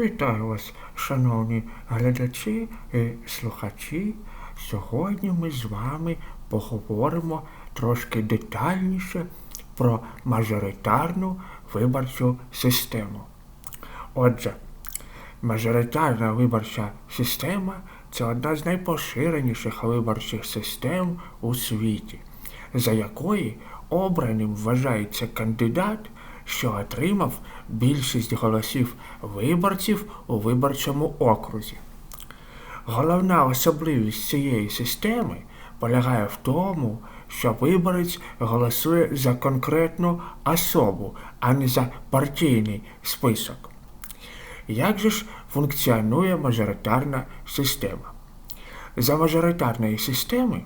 Вітаю вас, шановні глядачі і слухачі. Сьогодні ми з вами поговоримо трошки детальніше про мажоритарну виборчу систему. Отже, мажоритарна виборча система це одна з найпоширеніших виборчих систем у світі, за якої обраним вважається кандидат, що отримав більшість голосів виборців у виборчому окрузі. Головна особливість цієї системи полягає в тому, що виборець голосує за конкретну особу, а не за партійний список. Як же ж функціонує мажоритарна система? За мажоритарної системи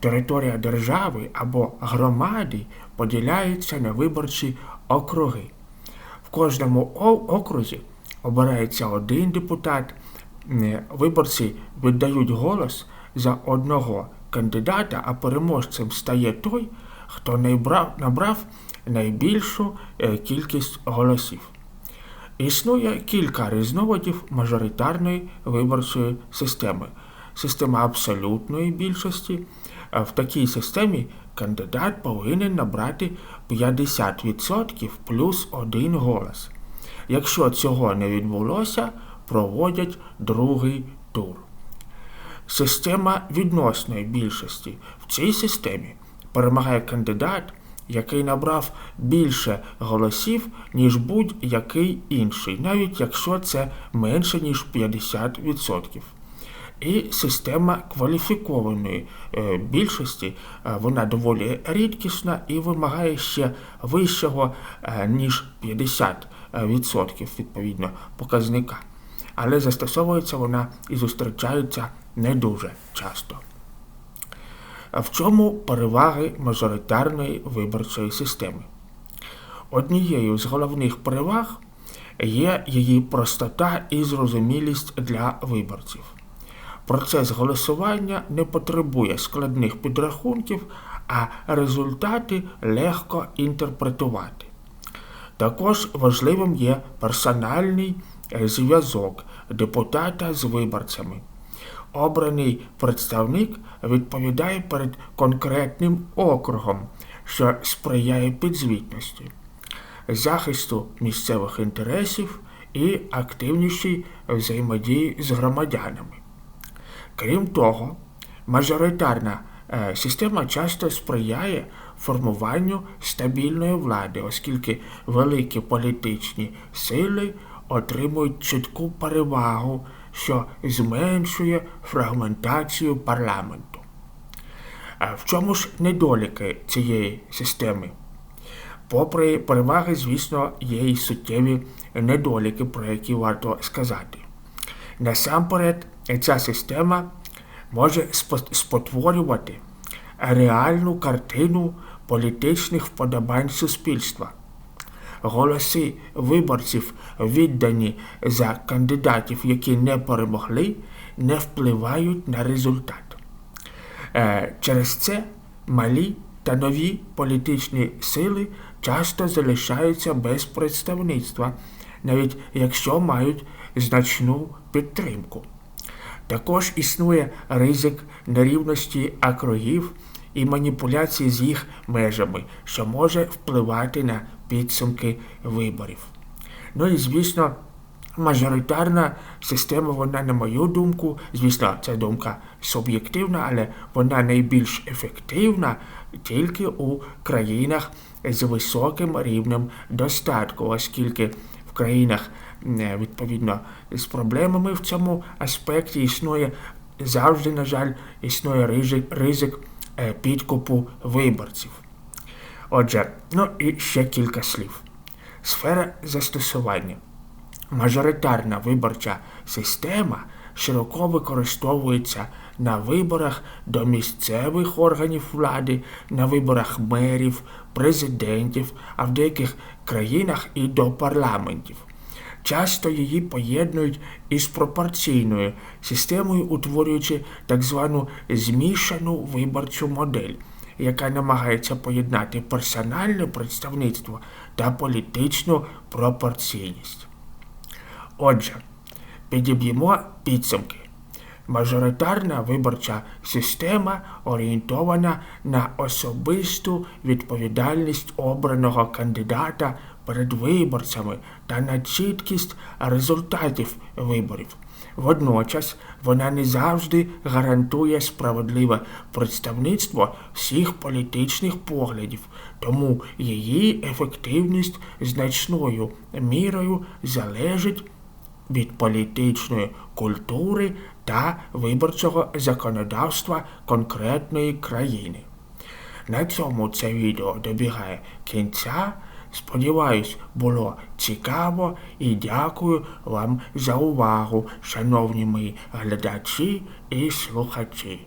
територія держави або громади поділяється на виборчі округи. В кожному окрузі обирається один депутат. Виборці віддають голос за одного кандидата, а переможцем стає той, хто набрав найбільшу е, кількість голосів. Існує кілька різновидів мажоритарної виборчої системи. Система абсолютної більшості. В такій системі кандидат повинен набрати 50% плюс один голос. Якщо цього не відбулося, проводять другий тур. Система відносної більшості. В цій системі перемагає кандидат, який набрав більше голосів, ніж будь-який інший, навіть якщо це менше, ніж 50% і система кваліфікованої е, більшості, е, вона доволі рідкісна і вимагає ще вищого, е, ніж 50% відповідно показника. Але застосовується вона і зустрічається не дуже часто. В чому переваги мажоритарної виборчої системи? Однією з головних переваг є її простота і зрозумілість для виборців. Процес голосування не потребує складних підрахунків, а результати легко інтерпретувати. Також важливим є персональний е, зв'язок депутата з виборцями. Обраний представник відповідає перед конкретним округом, що сприяє підзвітності, захисту місцевих інтересів і активнішій взаємодії з громадянами. Крім того, мажоритарна е, система часто сприяє формуванню стабільної влади, оскільки великі політичні сили отримують чітку перевагу, що зменшує фрагментацію парламенту. В чому ж недоліки цієї системи? Попри переваги, звісно, є й суттєві недоліки, про які варто сказати. Насамперед, ця система може спотворювати реальну картину політичних вподобань суспільства. Голоси виборців, віддані за кандидатів, які не перемогли, не впливають на результат. Е, через це малі та нові політичні сили часто залишаються без представництва, навіть якщо мають значну підтримку. Також існує ризик нерівності округів і маніпуляції з їх межами, що може впливати на підсумки виборів. Ну і звісно, мажоритарна система, вона, на мою думку, звісно, ця думка суб'єктивна, але вона найбільш ефективна тільки у країнах з високим рівнем достатку, оскільки країнах відповідно з проблемами в цьому аспекті існує завжди, на жаль, існує ризик, ризик е, підкупу виборців. Отже, ну і ще кілька слів. Сфера застосування. Мажоритарна виборча система широко використовується на виборах до місцевих органів влади, на виборах мерів, президентів, а в деяких країнах і до парламентів. Часто її поєднують із пропорційною системою, утворюючи так звану змішану виборчу модель, яка намагається поєднати персональне представництво та політичну пропорційність. Отже, підіб'ємо підсумки. Мажоритарна виборча система орієнтована на особисту відповідальність обраного кандидата перед виборцями та на чіткість результатів виборів. Водночас вона не завжди гарантує справедливе представництво всіх політичних поглядів, тому її ефективність значною мірою залежить від політичної культури та виборчого законодавства конкретної країни. На цьому це відео добігає кінця. Сподіваюсь, було цікаво і дякую вам за увагу, шановні мої глядачі і слухачі.